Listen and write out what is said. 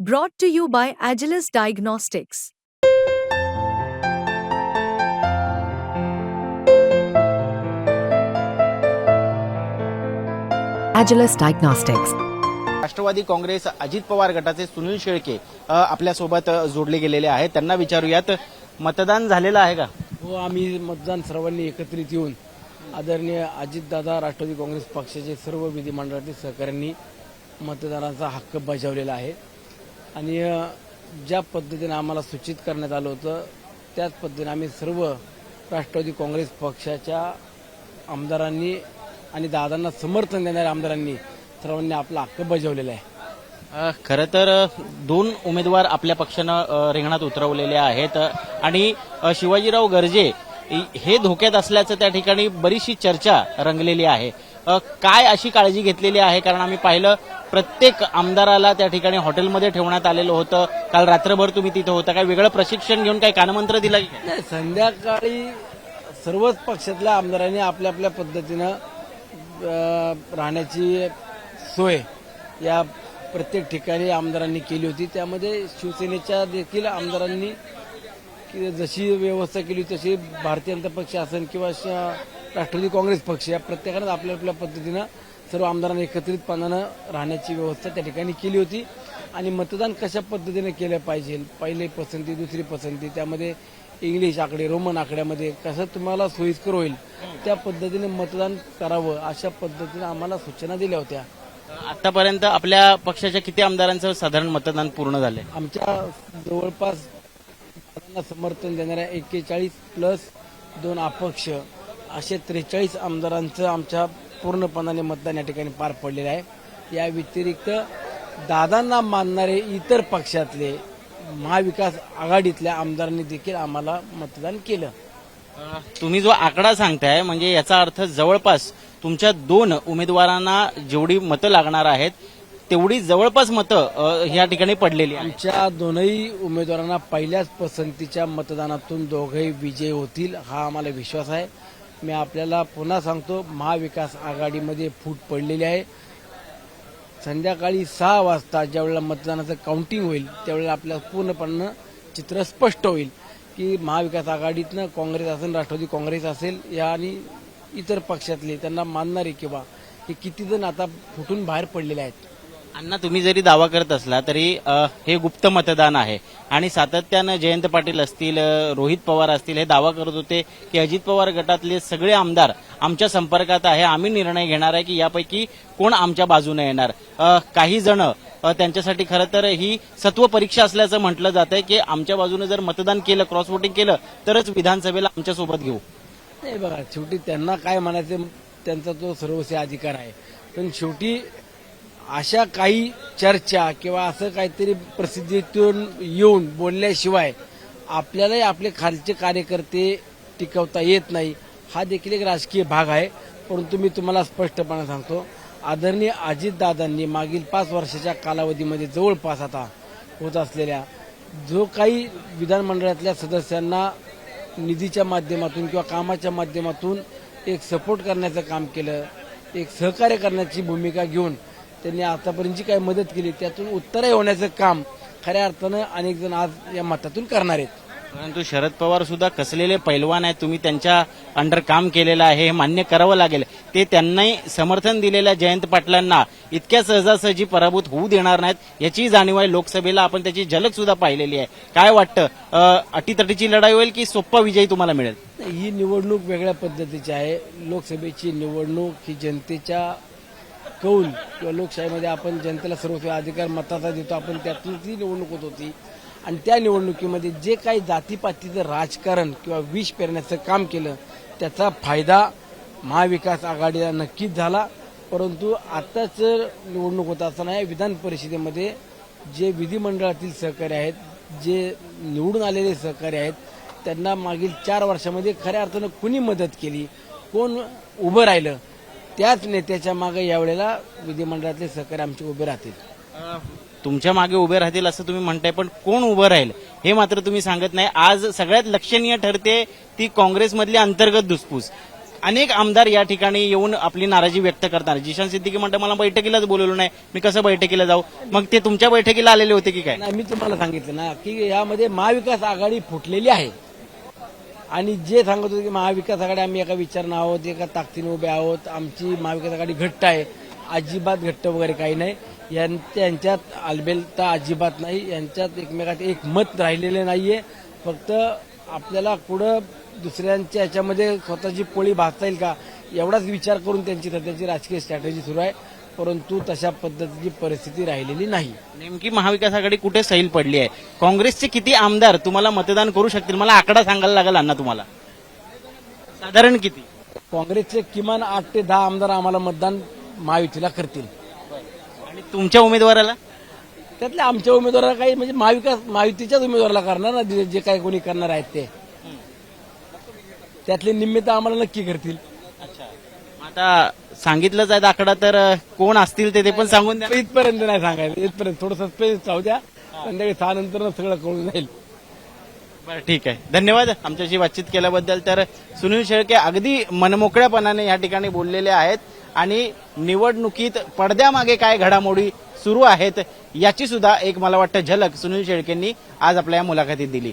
Brought to you by Agilus Diagnostics. Agilus Diagnostics. Rashtrawadi Congress Ajit Pawar गटाचे सुनील शेळके आपल्यासोबत जोडले गेलेले आहेत त्यांना विचारूयात मतदान झालेलं आहे का हो आम्ही मतदान सर्वांनी एकत्रित येऊन आदरणीय अजितदादा राष्ट्रवादी काँग्रेस पक्षाचे सर्व विधिमंडळातील सहकाऱ्यांनी मतदानाचा हक्क बजावलेला आहे आणि ज्या पद्धतीने आम्हाला सूचित करण्यात आलं होतं त्याच पद्धतीने आम्ही सर्व राष्ट्रवादी काँग्रेस पक्षाच्या आमदारांनी आणि दादांना समर्थन देणाऱ्या आमदारांनी सर्वांनी आपला हक्क बजावलेला आहे. खरं तर दोन उमेदवार आपल्या पक्षानं रिंगणात उतरवलेले आहेत. आणि शिवाजीराव गर्जे हे धोक्यात असल्याचं त्या ठिकाणी बरीचशी चर्चा रंगलेली आहे. काय अशी काळजी घेतलेली आहे? कारण आम्ही पाहिलं प्रत्येक आमदाराला त्या ठिकाणी हॉटेलमध्ये ठेवण्यात आलेलं होतं. काल रात्रभर तुम्ही तिथं होता. काय वेगळं प्रशिक्षण घेऊन काय कानमंत्र दिला नाही संध्याकाळी सर्वच पक्षातल्या आमदारांनी आपल्या आपल्या पद्धतीनं राहण्याची सोय या प्रत्येक ठिकाणी आमदारांनी केली होती. त्यामध्ये शिवसेनेच्या देखील आमदारांनी की जशी व्यवस्था केली तशी भारतीय जनता पक्ष असेल किंवा राष्ट्रवादी काँग्रेस पक्ष या प्रत्येकानं आपल्या आपल्या पद्धतीनं सर्व आमदारांनी एकत्रितपणानं राहण्याची व्यवस्था त्या ठिकाणी केली होती. आणि मतदान कशा पद्धतीने केलं पाहिजे? पहिली पसंती दुसरी पसंती त्यामध्ये इंग्लिश आकडे रोमन आकड्यामध्ये कसं तुम्हाला सोयीस्कर होईल? त्या पद्धतीने मतदान करावं अशा पद्धतीने आम्हाला सूचना दिल्या होत्या. आतापर्यंत आपल्या पक्षाच्या किती आमदारांचं साधारण मतदान पूर्ण झालंय? आमच्या जवळपास समर्थन देणाऱ्या एक्केचाळीस प्लस दोन अपक्ष असे त्रेचाळीस आमदारांचं आमच्या पूर्णपणाने मतदान या ठिकाणी पार पडलेलं आहे. या व्यतिरिक्त दादांना मानणारे इतर पक्षातले महाविकास आघाडीतल्या आमदारांनी देखील आम्हाला मतदान केलं. तुम्ही जो आकडा सांगताय म्हणजे याचा अर्थ जवळपास तुमच्या दोन उमेदवारांना जेवढी मतं लागणार आहेत तेवढी जवळपास मतं या ठिकाणी पडलेली आमच्या दोनही उमेदवारांना पहिल्याच पसंतीच्या मतदानातून दोघेही विजयी होतील हा आम्हाला विश्वास आहे. मी आपल्याला पुन्हा सांगतो महाविकास आघाडीमध्ये फूट पडलेली आहे. संध्याकाळी सहा वाजता ज्यावेळेला मतदानाचं काउंटिंग होईल त्यावेळेला आपल्याला पूर्णपणे चित्र स्पष्ट होईल की महाविकास आघाडीतनं काँग्रेस असेल राष्ट्रवादी काँग्रेस असेल या आणि इतर पक्षातले त्यांना मानणारे किंवा हे किती जण आता फुटून बाहेर पडलेले आहेत. अण्णा तुम्ही जरी दावा करत असला तरी अ, हे गुप्त मतदान आहे. आणि सातत्यानं जयंत पाटील असतील अ, रोहित पवार असतील हे दावा करत होते की अजित पवार गटातले सगळे आमदार आमच्या संपर्कात आहे. आम्ही निर्णय घेणार आहे की यापैकी कोण आमच्या बाजूने येणार. अ, काही जण अ, त्यांच्यासाठी खरं तर ही सत्व परीक्षा असल्याचं म्हटलं जात आहे की आमच्या बाजूने जर मतदान केलं क्रॉस वोटिंग केलं तरच विधानसभेला आमच्यासोबत घेऊ. नाही बघा शेवटी त्यांना काय म्हणायचं त्यांचा तो सर्वस्वी अधिकार आहे. पण शेवटी अशा काही चर्चा किंवा असं काहीतरी प्रसिद्धीतून येऊन बोलल्याशिवाय आपल्यालाही आपले खालचे कार्यकर्ते टिकवता येत नाही. हा देखील एक राजकीय भाग आहे. परंतु मी तुम्हाला स्पष्टपणे सांगतो आदरणीय अजितदादांनी मागील पाच वर्षाच्या कालावधीमध्ये जवळपास आता होत असलेल्या जो काही विधानमंडळातल्या सदस्यांना निधीच्या माध्यमातून किंवा कामाच्या माध्यमातून एक सपोर्ट करण्याचं काम केलं एक सहकार्य करण्याची भूमिका घेऊन त्यांनी आतापर्यंत जी काही मदत केली त्यातून उत्तरही होण्याचं काम खऱ्या अर्थानं अनेक जण आज या मतातून करणार आहेत. परंतु शरद पवार सुद्धा कसलेले पैलवान आहेत तुम्ही त्यांच्या अंडर काम केलेलं आहे हे मान्य करावं लागेल. ते त्यांनाही समर्थन दिलेल्या जयंत पाटलांना. इतक्या सहजासहजी पराभूत होऊ देणार नाहीत याची जाणीव आहे. लोकसभेला आपण त्याची झलक सुद्धा पाहिलेली आहे. काय वाटतं अटीतटीची लढाई होईल की सोप्पा विजयी तुम्हाला मिळेल? ही निवडणूक वेगळ्या पद्धतीची आहे. लोकसभेची निवडणूक ही जनतेच्या कौल किंवा लोकशाहीमध्ये आपण जनतेला सर्वस्वी अधिकार मताचा देतो आपण त्यातून ती निवडणूक होत होती. आणि त्या निवडणुकीमध्ये जे काही जातीपातीचं राजकारण किंवा विष पेरण्याचं काम केलं त्याचा फायदा महाविकास आघाडीला नक्कीच झाला. परंतु आताच निवडणूक होत असताना या विधान परिषदेमध्ये जे विधिमंडळातील सहकारी आहेत जे निवडून आलेले सहकारी आहेत त्यांना मागील चार वर्षामध्ये खऱ्या अर्थानं कुणी मदत केली? कोण उभं राहिलं? त्याच नेत्याच्या मागे यावेळेला विधिमंडळातले सहकारी आमचे उभे राहतील. तुमच्या मागे उभे राहतील असं तुम्ही म्हणताय पण कोण उभं राहील हे मात्र तुम्ही सांगत नाही. आज सगळ्यात लक्षणीय ठरते ती काँग्रेसमधली अंतर्गत धुसफूस अनेक आमदार या ठिकाणी येऊन आपली नाराजी व्यक्त करतात. जिशान सिद्दीकी म्हणतात मला बैठकीलाच बोलवलं नाही. मी कसं बैठकीला जाऊ? मग ते तुमच्या बैठकीला आलेले होते की काय? नाही मी तुम्हाला सांगितलं ना की यामध्ये महाविकास आघाडी फुटलेली आहे. आणि जे सांगत होते की महाविकास आघाडी आम्ही एका विचारणं आहोत एका ताकदीने उभे आहोत आमची महाविकास आघाडी घट्ट आहे अजिबात घट्ट वगैरे काही नाही. यां- यांच्यात आलबेलता अजिबात नाही यांच्यात एकमेकात एक मत राहिलेले नाहीये. फक्त आपल्याला पुढं दुसऱ्यांच्या याच्यामध्ये स्वतःची पोळी भाजता येईल का एवढाच विचार करून त्यांची सध्याची राजकीय स्ट्रॅटेजी सुरू आहे. परंतु तशा पद्धतीची परिस्थिती राहिलेली नाही. नेमकी महाविकास आघाडी कुठे सैल पडली आहे? काँग्रेसचे किती आमदार तुम्हाला मतदान करू शकतील? मला आकडा सांगायला लागेल अण्णा तुम्हाला. साधारण किती? काँग्रेसचे किमान आठ ते दहा आमदार आम्हाला मतदान महायुतीला करतील. आणि तुमच्या उमेदवाराला? त्यातले आमच्या उमेदवाराला काही म्हणजे महाविकास महायुतीच्याच उमेदवाराला करणार ना जे जे काही कोणी करणार आहेत ते. त्यातले निमित्त आम्हाला नक्की करतील. अच्छा. आता सांगितलंच आहे आकडा तर कोण असतील ते ते पण सांगून द्या. इथपर्यंत नाही सांगायचं. इथपर्यंत थोडं सस्पेन्स राहू द्या. संध्याकाळी सहा नंतर सगळं कळून जाईल. बरं ठीक आहे. धन्यवाद आमच्याशी बातचीत केल्याबद्दल. तर सुनील शेळके अगदी मनमोकळ्यापणाने या ठिकाणी बोललेले आहेत आणि निवडणुकीत पडद्यामागे काय घडामोडी सुरू आहेत याची सुद्धा एक मला वाटतं झलक सुनील शेळकेंनी आज आपल्या या मुलाखतीत दिली.